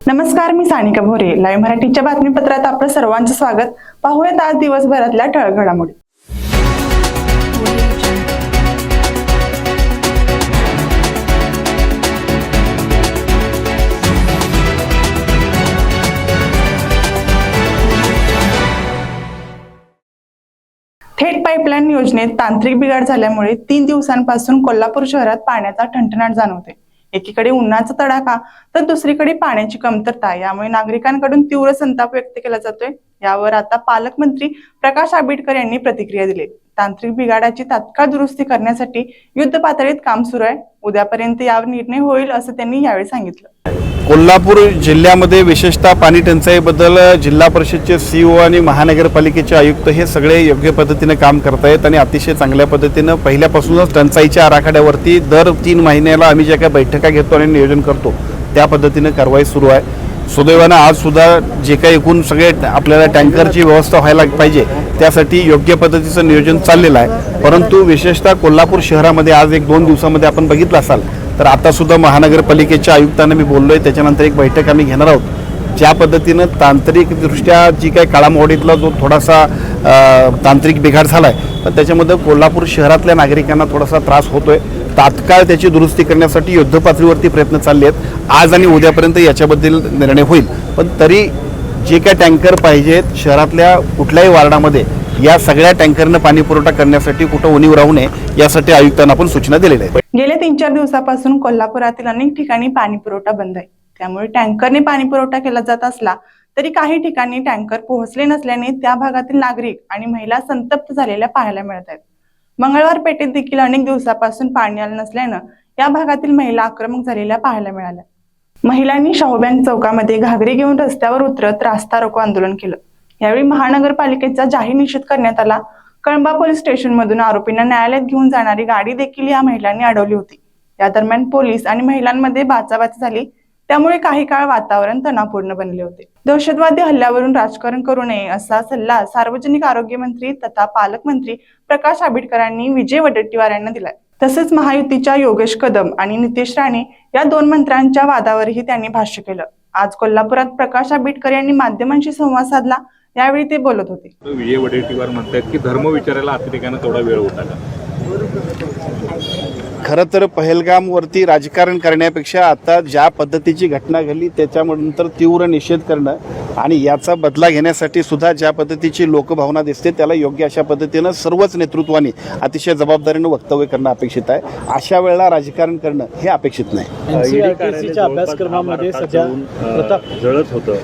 नमस्कार मी सानिका भोरे. लाईव्ह मराठीच्या बातमीपत्रात आपलं सर्वांचं स्वागत. पाहूयात आज दिवसभरातल्या ठळक घडामोडी. थेट पाईपलाईन योजनेत तांत्रिक बिघाड झाल्यामुळे तीन दिवसांपासून कोल्हापूर शहरात पाण्याचा ठणठणाट जाणवते एकीकडे उन्हाचा तडाखा तर दुसरीकडे पाण्याची कमतरता. यामुळे नागरिकांकडून तीव्र संताप व्यक्त केला जातोय. यावर आता पालकमंत्री प्रकाश आंबेडकर यांनी प्रतिक्रिया दिली. तांत्रिक बिघाडाची तात्काळ दुरुस्ती करण्यासाठी युद्ध पातळीत काम सुरू आहे. उद्यापर्यंत यावर निर्णय होईल असं त्यांनी यावेळी सांगितलं. कोल्हापूर जिल्ह्यामध्ये विशेषतः पाणी टंचाईबद्दल जिल्हा परिषदचे सी ओ आणि महानगरपालिकेचे आयुक्त हे सगळे योग्य पद्धतीनं काम करतायत आणि अतिशय चांगल्या पद्धतीनं पहिल्यापासूनच टंचाईच्या आराखड्यावरती दर तीन महिन्याला आम्ही ज्या काही बैठका घेतो आणि नियोजन करतो त्या पद्धतीनं कारवाई सुरू आहे. सुदैवानं आजसुद्धा जे काही एकूण सगळे आपल्याला टँकरची व्यवस्था व्हायला पाहिजे त्यासाठी योग्य पद्धतीचं नियोजन चाललेलं आहे. परंतु विशेषतः कोल्हापूर शहरामध्ये आज एक दोन दिवसामध्ये आपण बघितलं असाल तर आतासुद्धा महानगरपालिकेच्या आयुक्तांना मी बोललो आहे त्याच्यानंतर एक बैठक आम्ही घेणार आहोत. ज्या पद्धतीनं तांत्रिकदृष्ट्या जी काही काळामोडीतला जो थोडासा तांत्रिक बिघाड झाला आहे पण त्याच्यामध्ये कोल्हापूर शहरातल्या नागरिकांना थोडासा त्रास होतोय. तात्काळ त्याची दुरुस्ती करण्यासाठी युद्धपातळीवरती प्रयत्न चालले आहेत. आज आणि उद्यापर्यंत याच्याबद्दल निर्णय होईल. पण तरी जे काय टँकर पाहिजेत शहरातल्या कुठल्याही वार्डामध्ये या सगळ्या टँकरनं पाणी पुरवठा करण्यासाठी कुठं उणीव राहू नये यासाठी आयुक्तांना आपण सूचना दिलेल्या आहेत. गेल्या तीन चार दिवसापासून कोल्हापुरातील अनेक ठिकाणी पाणी पुरवठा बंद आहे. त्यामुळे टँकरने पाणी पुरवठा केला जात असला तरी काही ठिकाणी टँकर पोहोचले नसल्याने त्या भागातील नागरिक आणि महिला संतप्त झालेल्या पाहायला मिळत आहेत. मंगळवार पेठेत देखील अनेक दिवसापासून पाणी आलं नसल्यानं या भागातील महिला आक्रमक झालेल्या पाहायला मिळाल्या. महिलांनी शाहूबँक चौकामध्ये घागरी घेऊन रस्त्यावर उतरत रास्ता रोको आंदोलन केलं. यावेळी महानगरपालिकेचा जाहीर निषेध करण्यात आला. कळंबा पोलीस स्टेशनमधून आरोपींना न्यायालयात घेऊन जाणारी गाडी देखील या महिलांनी अडवली होती. या दरम्यान पोलीस आणि महिलांमध्ये बाचाबाची झाली. त्यामुळे काही काळ वातावरण तणावपूर्ण बनले होते. दहशतवादी हल्ल्यावरून राजकारण करू नये असा सल्ला सार्वजनिक आरोग्य मंत्री तथा पालकमंत्री प्रकाश आंबेडकरांनी विजय वडेट्टीवार यांना दिलाय. तसेच महायुतीच्या योगेश कदम आणि नितेश राणे या दोन मंत्र्यांच्या वादावरही त्यांनी भाष्य केलं. आज कोल्हापुरात प्रकाश आंबेडकर यांनी माध्यमांशी संवाद साधला. यावेळी ते बोलत होते. विजय वडेट्टीवार म्हणतात की धर्म विचारायला अतिरेकानं थोडा वेळ होता का? खरं तर पहलगामवरती राजकारण करण्यापेक्षा आता ज्या पद्धतीची घटना घडली त्याच्यानंतर तीव्र निषेध करणं आणि याचा बदला घेण्यासाठी सुद्धा ज्या पद्धतीची लोकभावना दिसते त्याला योग्य अशा पद्धतीनं सर्वच नेतृत्वाने अतिशय जबाबदारीनं वक्तव्य करणं अपेक्षित आहे. अशा वेळेला राजकारण करणं हे अपेक्षित नाही. अभ्यासक्रमामध्ये सध्या जळत होतं.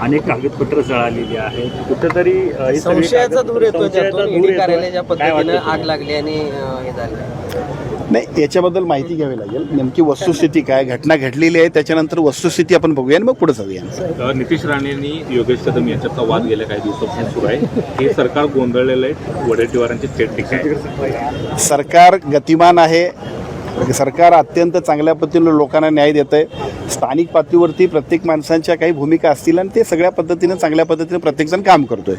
अनेक कागदपत्र जळालेली आहेत. कुठेतरी संशयाचा दूर येतोय. कार्यालयाच्या पद्धतीनं आग? लागली आणि हे झालं. नाही याच्याबद्दल माहिती घ्यावी लागेल. नेमकी वस्तुस्थिती काय घटना घडलेली आहे त्याच्यानंतर वस्तुस्थिती आपण बघूया आणि मग पुढे जाऊया. नितीश राणेंनी योगेश कदम यांच्यातला वाद गेल्या काही दिवसापासून सुरू आहे? हे सरकार गोंधळलेलं आहे वडेट्टीवारांची थेट टीका आहे सरकार गतिमान आहे सरकार अत्यंत चांगल्या पद्धतीनं लोकांना न्याय देत आहे. स्थानिक पातळीवरती प्रत्येक माणसांच्या काही भूमिका असतील आणि ते सगळ्या पद्धतीनं चांगल्या पद्धतीनं प्रत्येकजण काम करतोय.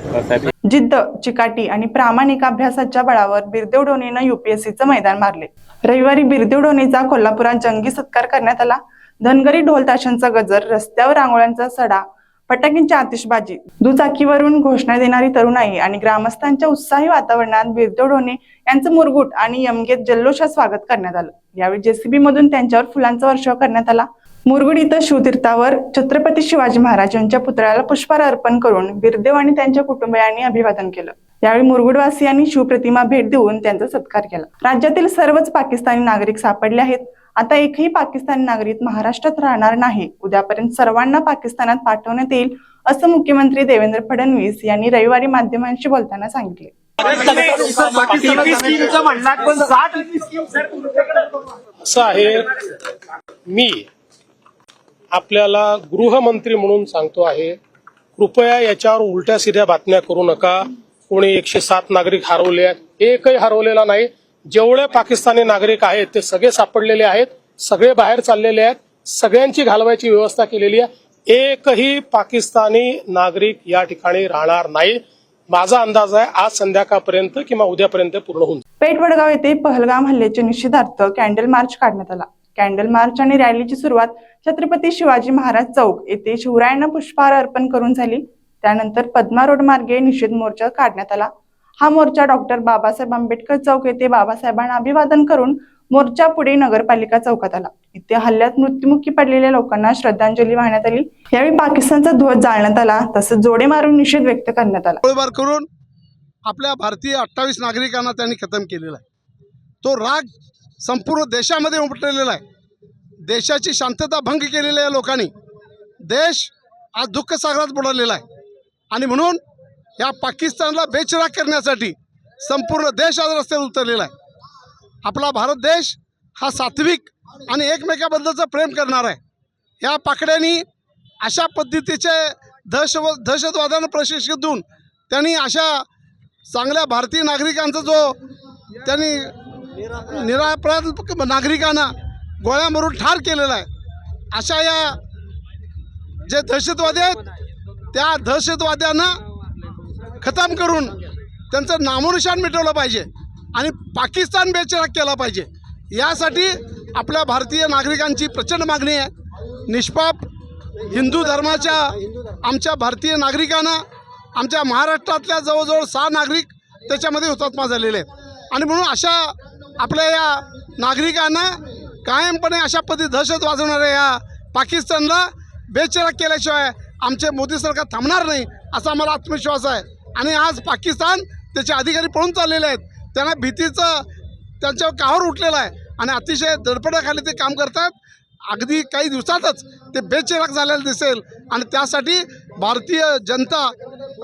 जिद्द चिकाटी आणि प्रामाणिक अभ्यासाच्या बळावर बिरदेव डोनेनं युपीएससीचं मैदान मारले. रविवारी बिरदेव डोनेचा कोल्हापुरात जंगी सत्कार करण्यात आला. धनगरी ढोल ताशांचा गजर रस्त्यावर रांगोळ्यांचा सडा फटाक्यांची आतिषबाजी दुचाकीवरून घोषणा देणारी तरुणाई आणि ग्रामस्थांच्या उत्साही वातावरणात बिरदेव यांचं मुरगुट आणि यमगेत जल्लोषात स्वागत करण्यात आलं. यावेळी जेसीबी मधून त्यांच्यावर फुलांचा वर्षाव करण्यात आला. मुरगुड इथं शिवतीर्थावर छत्रपती शिवाजी महाराज यांच्या पुतळ्याला पुष्पहार अर्पण करून बिरदेव आणि त्यांच्या कुटुंबियांनी अभिवादन केलं. यावेळी मुरगुडवासियांनी शिवप्रतिमा भेट देऊन त्यांचा सत्कार केला. राज्यातील सर्वच पाकिस्तानी नागरिक सापडले आहेत. आता एकही पाकिस्तानी नागरिक महाराष्ट्रात राहणार नाही. उद्यापर्यंत सर्वांना पाकिस्तानात पाठवण्यात येईल असं मुख्यमंत्री देवेंद्र फडणवीस यांनी रविवारी माध्यमांशी बोलताना सांगितले. असं आहे मी आपल्याला गृहमंत्री म्हणून सांगतो आहे कृपया याच्यावर उलट्या सिध्या बातम्या करू नका. कोणी एकशे सात नागरिक हरवले आहेत. एकही हरवलेला नाही. जेवढे पाकिस्तानी नागरिक आहेत ते सगळे सापडलेले आहेत सगळे बाहेर चाललेले आहेत सगळ्यांची घालवायची व्यवस्था केलेली आहे. एकही पाकिस्तानी नागरिक या ठिकाणी राहणार नाही. माझा अंदाज आहे आज संध्याकाळपर्यंत किंवा उद्यापर्यंत पूर्ण होऊन पेठवडगाव पेठ वडगाव येथे पहलगाम हल्ल्याच्या निषेधार्थ कॅन्डल मार्च काढण्यात आला. कॅन्डल मार्च आणि रॅलीची सुरुवात छत्रपती शिवाजी महाराज चौक येथे शिवरायांना पुष्पहार अर्पण करून झाली. त्यानंतर पद्मा रोड मार्गे निषेध मोर्चा काढण्यात आला. हा मोर्चा डॉक्टर बाबासाहेब आंबेडकर चौक येथे बाबासाहेबांना अभिवादन करून मोर्चा पुढे नगरपालिका चौकात आला. इथे हल्ल्यात मृत्युमुखी पडलेल्या लोकांना श्रद्धांजली वाहण्यात आली. यावेळी पाकिस्तानचा ध्वज जाळण्यात आला तसंच जोडे मारून निषेध व्यक्त करण्यात आला. गोळीबार करून आपल्या भारतीय अठ्ठावीस नागरिकांना त्यांनी खतम केलेला आहे. तो राग संपूर्ण देशामध्ये उमटलेला आहे. देशाची शांतता भंग केलेल्या या लोकांनी देश आज दुःखसागरात बुडालेला आहे. आणि म्हणून या पाकिस्तानला बेचिराग करण्यासाठी संपूर्ण देश आज रस्त्यावर उतरलेला आहे. आपला भारत देश हा सात्विक आणि एकमेकाबद्दलचं प्रेम करणार आहे. या पाकड्यांनी अशा पद्धतीचे दहशव दहशतवादानं प्रशिक्षित देऊन त्यांनी अशा चांगल्या भारतीय नागरिकांचा जो त्यांनी निरापराध नागरिकांना गोळ्या मारून ठार केलेला आहे अशा या जे दहशतवादी आहेत त्या दहशतवाद्यांना खतम करून त्यांचं नामोनिशान मिटवलं पाहिजे आणि पाकिस्तान बेचराग केला पाहिजे. यासाठी आपल्या भारतीय नागरिकांची प्रचंड मागणी आहे. निष्पाप हिंदू धर्माच्या आमच्या भारतीय नागरिकांना आमच्या महाराष्ट्रातल्या जवळजवळ सहा नागरिक त्याच्यामध्ये हुतात्मा झालेले आहेत. आणि म्हणून अशा आपल्या या नागरिकांना कायमपणे अशा पद्धती दहशत वाजवणाऱ्या या पाकिस्तानला बेचराग केल्याशिवाय आमचे मोदी सरकार थांबणार नाही असा आम्हाला आत्मविश्वास आहे. आणि आज पाकिस्तान त्याचे अधिकारी पळून चाललेले आहेत. त्यांना भीतीचं त्यांच्यावर कावर उठलेला आहे. आणि अतिशय दडपडाखाली ते काम करतात. अगदी काही दिवसातच ते बेचिराग झालेलं दिसेल. आणि त्यासाठी भारतीय जनता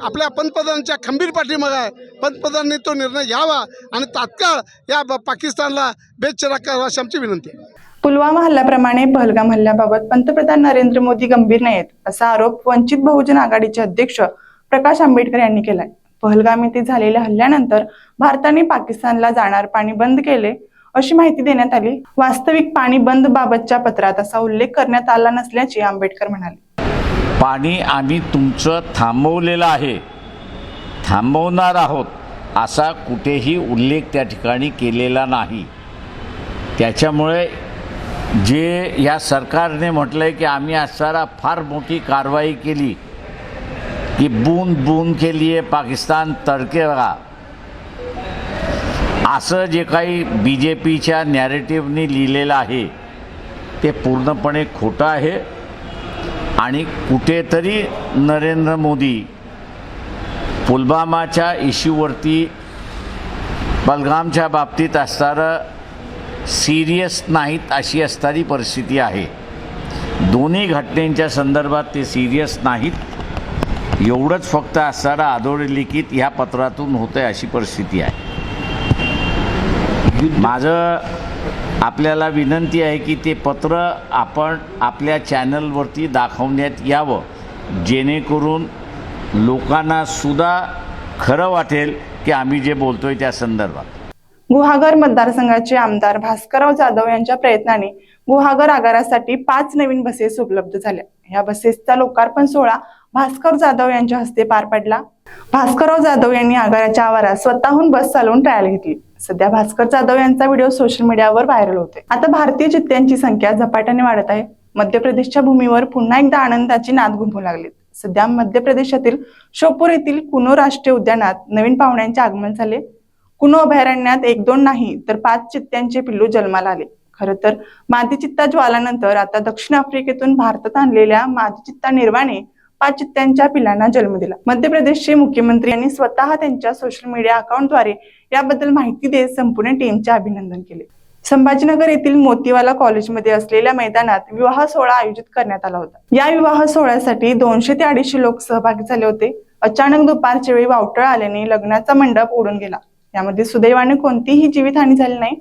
आपल्या पंतप्रधानांच्या खंबीर पाठीमागं आहे. पंतप्रधानांनी तो निर्णय घ्यावा. आणि तात्काळ या ब- पाकिस्तानला बेचिराग करावा अशी आमची विनंती आहे. पुलवामा हल्ल्याप्रमाणे पहलगाम हल्ल्याबाबत पंतप्रधान नरेंद्र मोदी गंभीर नाहीत असा आरोप वंचित बहुजन आघाडीचे अध्यक्ष प्रकाश आंबेडकर यांनी केलाय. पहलगाम येथे झालेल्या हल्ल्यानंतर भारताने पाकिस्तानला जाणार पाणी बंद केले अशी माहिती देण्यात आली. वास्तविक पाणी बंद बाबतच्या पत्रात असा उल्लेख करण्यात आला नसल्याचे आंबेडकर म्हणाले. पाणी आम्ही तुमचं थांबवलेलं आहे. थांबवणार आहोत असा कुठेही उल्लेख त्या ठिकाणी केलेला नाही. त्याच्यामुळे जे या सरकारने म्हटलं आहे की आम्ही असणारा फार मोठी कारवाई केली की बूंद बूंद के लिए पाकिस्तान तडकेगा असं जे काही बी जे पीच्या नॅरेटिव्हनी लिहिलेलं आहे ते पूर्णपणे खोटं आहे. आणि कुठेतरी नरेंद्र मोदी पुलवामाच्या इश्यूवरती बलगामच्या बाबतीत असणारं सिरियस नाहीत अशी असणारी परिस्थिती आहे. दोन्ही घटनेच्या संदर्भात ते सिरियस नाहीत. एवढंच फक्त असणारं अधोरेलिखित ह्या पत्रातून होतं आहे अशी परिस्थिती आहे. माझं आपल्याला विनंती आहे की ते पत्र आपण आपल्या चॅनलवरती दाखवण्यात यावं. जेणेकरून लोकांनासुद्धा खरं वाटेल की आम्ही जे बोलतो आहे त्या संदर्भात. गुहागर मतदारसंघाचे आमदार भास्करराव जाधव यांच्या प्रयत्नाने गुहागर आगारासाठी पाच नवीन बसेस उपलब्ध झाल्या. या बसेसचा लोकार्पण सोहळा भास्कर जाधव यांच्या हस्ते पार पडला. भास्करराव जाधव यांनी आगाराच्या आवारात स्वतःहून बस चालवून ट्रायल घेतली. सध्या भास्कर जाधव यांचा व्हिडिओ सोशल मीडियावर व्हायरल होते आता भारतीय चित्त्यांची संख्या झपाट्याने वाढत आहे. मध्य प्रदेशच्या भूमीवर पुन्हा एकदा आनंदाची नाद घुमू लागली सध्या मध्य प्रदेशातील शोपूर येथील कुनो राष्ट्रीय उद्यानात नवीन पाहुण्यांचे आगमन झाले. कुनो अभयारण्यात एक दोन नाही तर पाच चित्त्यांचे पिल्लू जन्माला आले. खरं तर मादीचित्ता ज्वालानंतर आता दक्षिण आफ्रिकेतून भारतात आणलेल्या मादीचित्ता निर्वाणे पाच चित्त्यांच्या पिल्लांना जन्म दिला. मध्य प्रदेशचे मुख्यमंत्री यांनी स्वतः त्यांच्या सोशल मीडिया अकाउंटद्वारे याबद्दल माहिती देत संपूर्ण टीमचे अभिनंदन केले. संभाजीनगर येथील मोतीवाला कॉलेजमध्ये असलेल्या मैदानात विवाह सोहळा आयोजित करण्यात आला होता. या विवाह सोहळ्यासाठी दोनशे ते अडीचशे लोक सहभागी झाले होते. अचानक दुपारच्या वेळी वावटळ आल्याने लग्नाचा मंडप उडून गेला. यामध्ये सुदैवाने कोणतीही जीवितहानी झाली नाही.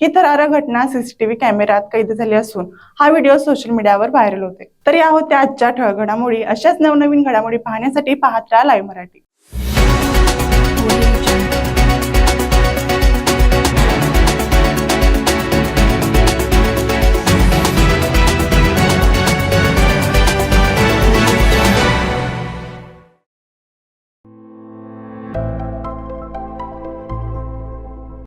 ही थरारक घटना सीसीटीव्ही कॅमेऱ्यात कैद झाली असून हा व्हिडिओ सोशल मीडियावर व्हायरल होते तर या होत्या आजच्या ठळ घडामोडी अशाच नवनवीन घडामोडी पाहण्यासाठी पाहत राहा लाईव्ह मराठी.